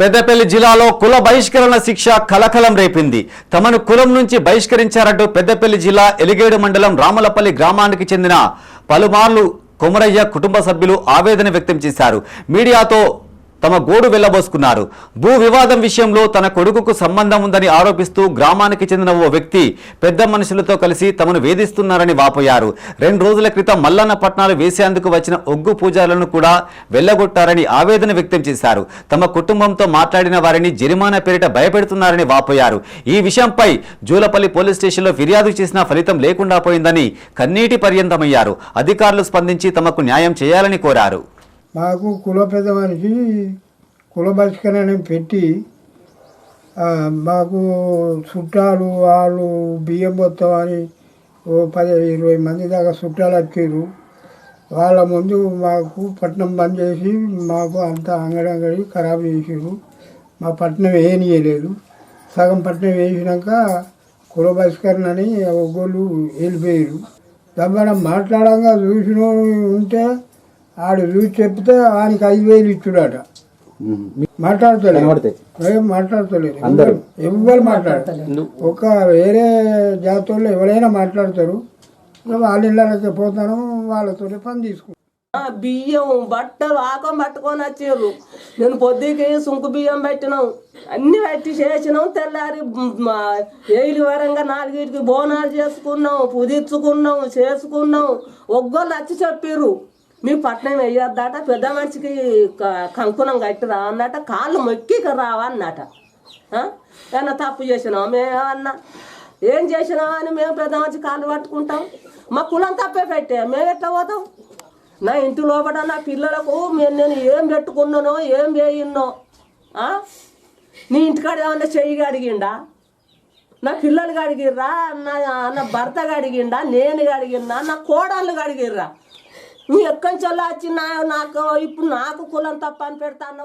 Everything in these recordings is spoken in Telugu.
పెద్దపల్లి జిల్లాలో కుల బహిష్కరణ శిక్ష కలకలం రేపింది. తమను కులం నుంచి బహిష్కరించారంటూ పెద్దపల్లి జిల్లా ఎలిగేడు మండలం రామలపల్లి గ్రామానికి చెందిన పలుమార్లు కొమరయ్య కుటుంబ సభ్యులు ఆవేదన వ్యక్తం చేశారు. మీడియాతో తమ గోడు వెళ్ళబోసుకున్నారు. భూ వివాదం విషయంలో తన కొడుకుకు సంబంధం ఉందని ఆరోపిస్తూ గ్రామానికి చెందిన ఓ వ్యక్తి పెద్ద మనుషులతో కలిసి తమను వేధిస్తున్నారని వాపోయారు. రెండు రోజుల క్రితం మల్లన్న పట్నాలు వేసేందుకు వచ్చిన ఒగ్గు పూజారులను కూడా వెళ్ళగొట్టారని ఆవేదన వ్యక్తం చేశారు. తమ కుటుంబంతో మాట్లాడిన వారిని జరిమానా పేరిట భయపెడుతున్నారని వాపోయారు. ఈ విషయంపై జూలపల్లి పోలీస్ స్టేషన్లో ఫిర్యాదు చేసినా ఫలితం లేకుండా పోయిందని కన్నీటి పర్యంతమయ్యారు. అధికారులు స్పందించి తమకు న్యాయం చేయాలని కోరారు. మాకు కుల పెద్ద మనిషి కుల బహిష్కరణ పెట్టి మాకు చుట్టాలు వాళ్ళు బియ్యం మొత్తం అని ఓ పది ఇరవై మంది దాకా చుట్టాలు వచ్చారు. వాళ్ళ ముందు మాకు పట్నం బంద్ చేసి మాకు అంతా అంగడి అంగడి ఖరాబ్ చేసారు. మా పట్నం వేయనియలేదు. సగం పట్నం వేసినాక కుల బహిష్కరణ అని ఒగ్గోళ్ళు వెళ్ళిపోయారు. దాని మాట్లాడంగా చూసిన ఉంటే ఆడు చూసి చెప్తే వానికి ఐదు వేలు ఇచ్చుడట. మాట్లాడతలేదు ఏం మాట్లాడతలేదు ఎవ్వరు ఎవ్వరు మాట్లాడతారు ఒక వేరే జాతి వాళ్ళు ఎవరైనా మాట్లాడతారు. వాళ్ళ ఇళ్ళకి పోతాను వాళ్ళతోనే పని తీసుకుంటాను. ఆ, బియ్యం బట్టలు ఆకం పట్టుకొని వచ్చారు. నేను పొద్దుకి సుంకు బియ్యం పెట్టినాం. అన్ని పెట్టి చేసినాం తెల్లారి ఏలి వరంగా నాలుగింటికి బోనాలు చేసుకున్నాం పుదిచ్చుకున్నాం చేసుకున్నాం. ఒగ్గోళ్ళు వచ్చి చెప్పారు మీ పట్నం వేయొద్దట పెద్ద మనిషికి క- కంకుణం కట్టిరా అన్నట కాళ్ళు మొక్కి రావా అన్నట ఏమన్నా తప్పు చేసినాం మేమన్నా ఏం చేసినాం అని మేము పెద్ద మనిషి కాళ్ళు పట్టుకుంటాం. మా కులం తప్పే పెట్టే మేము ఎట్లా పోతాం? నా ఇంటి లోపల నా పిల్లలకు నేను ఏం పెట్టుకున్నానో ఏం వేయిన్నో నీ ఇంటికాడ ఏమన్నా చెయ్యి అడిగిండా? నా పిల్లలు అడిగిర్రా? నా నా భర్త అడిగిండా? నేను అడిగిన్నా? నా కోడళ్ళు అడిగిర్రా? నువ్వు ఎక్కడి నుంచి వచ్చి నా నాకు ఇప్పుడు నాకు కులం తప్ప అని పెడతాను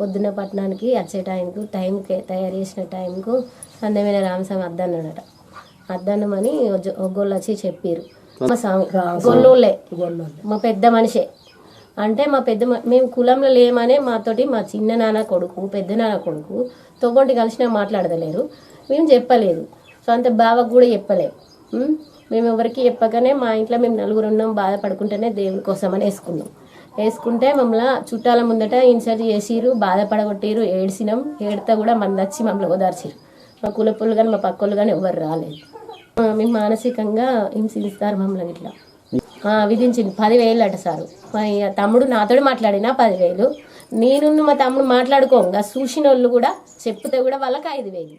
పొద్దున్న పట్టణానికి వచ్చే టైంకు టైంకి తయారు చేసిన టైంకు సందమైన రామస్వామి అద్దన్నాడట. అద్దన్నమని ఒగ్గోళ్ళు వచ్చి చెప్పారు మా స్వామి గొల్లోళ్ళే. మా పెద్ద మనిషే. అంటే మా పెద్ద మ- మేము కులంలో లేమనే మాతోటి మా చిన్న నాన్న కొడుకు పెద్ద నాన్న కొడుకు తొగొంటి కలిసినా మాట్లాడతలేరు. మేము చెప్పలేదు. సొంత బావకు కూడా చెప్పలేదు? మేము ఎవరికి చెప్పగానే మా ఇంట్లో మేము నలుగురు ఉన్నాం బాధపడుకుంటేనే దేవుని కోసం అని వేసుకున్నాం. వేసుకుంటే మమ్మల్ని చుట్టాల ముందట ఇన్సర్ట్ చేసిరు బాధపడగొట్టిరు ఏడ్చినాం. ఏడితే కూడా మంది వచ్చి మమ్మల్ని ఓదార్చిరు మా కులపులు కానీ మా పక్కోళ్ళు కానీ ఎవరు రాలేదు. మేము మానసికంగా హింసిస్తారు మమ్మల్ని ఇట్లా. విధించింది. పదివేలు అట సారు. మా తమ్ముడు నాతోడు మాట్లాడినా పదివేలు. నేను మా తమ్ముడు మాట్లాడుకోంగా చూసిన వాళ్ళు కూడా చెప్తే కూడా వాళ్ళకి ఐదు వేలు.